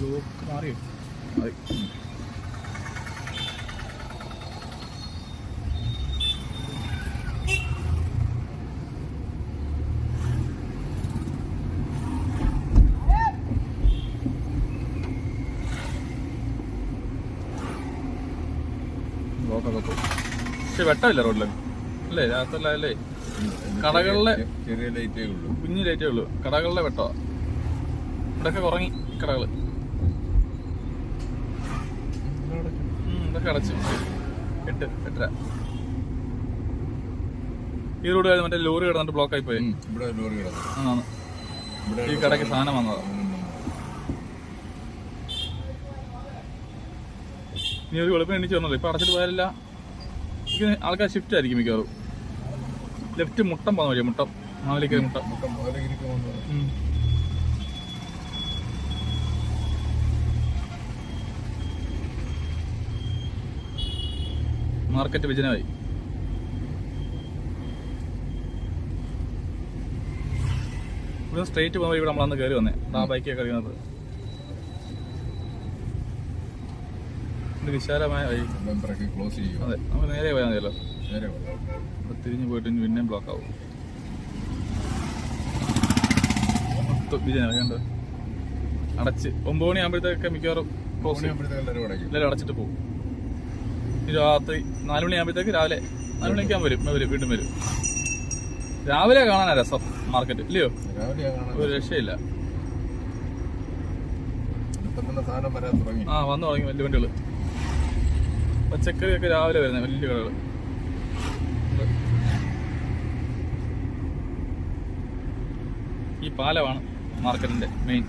Block മാറിയോ? പക്ഷെ വെട്ടമില്ല റോഡിൽ അല്ലേ? രാത്രിയല്ല അല്ലേ കടകളിലെ ചെറിയ ലൈറ്റേ ഉള്ളൂ. കുഞ്ഞു ലൈറ്റേ ഉള്ളൂ. കടകളിലെ വെട്ടമാ ഇവിടെയൊക്കെ കുറങ്ങി കടകൾ. ഇതൊക്കെ അടച്ചു എട്ട് എട്ടര ഈ റോഡ് കഴിഞ്ഞ് മറ്റേ ലോറി കിടന്നിട്ട് ബ്ലോക്ക് ആയി പോയി. ഇവിടെ ലോറി കിടന്നു. ഈ കടയ്ക്ക് സാധനം. വന്നതാ. നീ ഒരു വെളുപ്പം എണ്ണിച്ച് വന്നല്ലോ ഇപ്പൊ അടച്ചിട്ട് പോയാലില്ല. ആൾക്കാർ ഷിഫ്റ്റ് ആയിരിക്കും മിക്കവാറും. ലെഫ്റ്റ് മുട്ടം പോകുന്ന വഴിയാ മുട്ടം. മാവലിക്കര മുട്ടം. മുട്ടം. പോകുന്നത് മാർക്കറ്റ് വിജനമായി. ഇവിടെ സ്ട്രേറ്റ് പോകുമ്പോൾ ഇവിടെ നമ്മളന്ന് കയറി വന്നേ. ആ ബൈക്കൊക്കെ കളിക്കുന്നത് ഇത് വിശാലമായ വഴി. ക്ലോസ് അതെ നമുക്ക് നേരെ പോയാൽ മതിയല്ലോ. നേരെ തിരിഞ്ഞു ഇവിടെ തിരിഞ്ഞ് പോയിട്ട് പിന്നെയും ബ്ലോക്ക് ആവും. മൊത്തം വിജയനാണ് കണ്ടോ അടച്ച്. ഒമ്പത് മണി ആകുമ്പോഴത്തേക്ക് മിക്കവാറും ക്ലോസ് മണിയാകുമ്പോഴത്തേക്ക് എല്ലാവരും അടച്ചിട്ട് പോകും. രാത്രി നാല് മണിയാകുമ്പോഴത്തേക്ക് രാവിലെ നാല് മണിക്കാൻ വരും വരും വീണ്ടും വരും. രാവിലെ കാണാനാ രസം മാർക്കറ്റ് ഇല്ലയോ? ഒരു രക്ഷയില്ല. ആ വന്നു തുടങ്ങി വലിയ വണ്ടികൾ. പച്ചക്കറിയൊക്കെ രാവിലെ വരുന്നത് വലിയ കടകൾ. ഈ പാലമാണ് മാർക്കറ്റിന്റെ മെയിൻ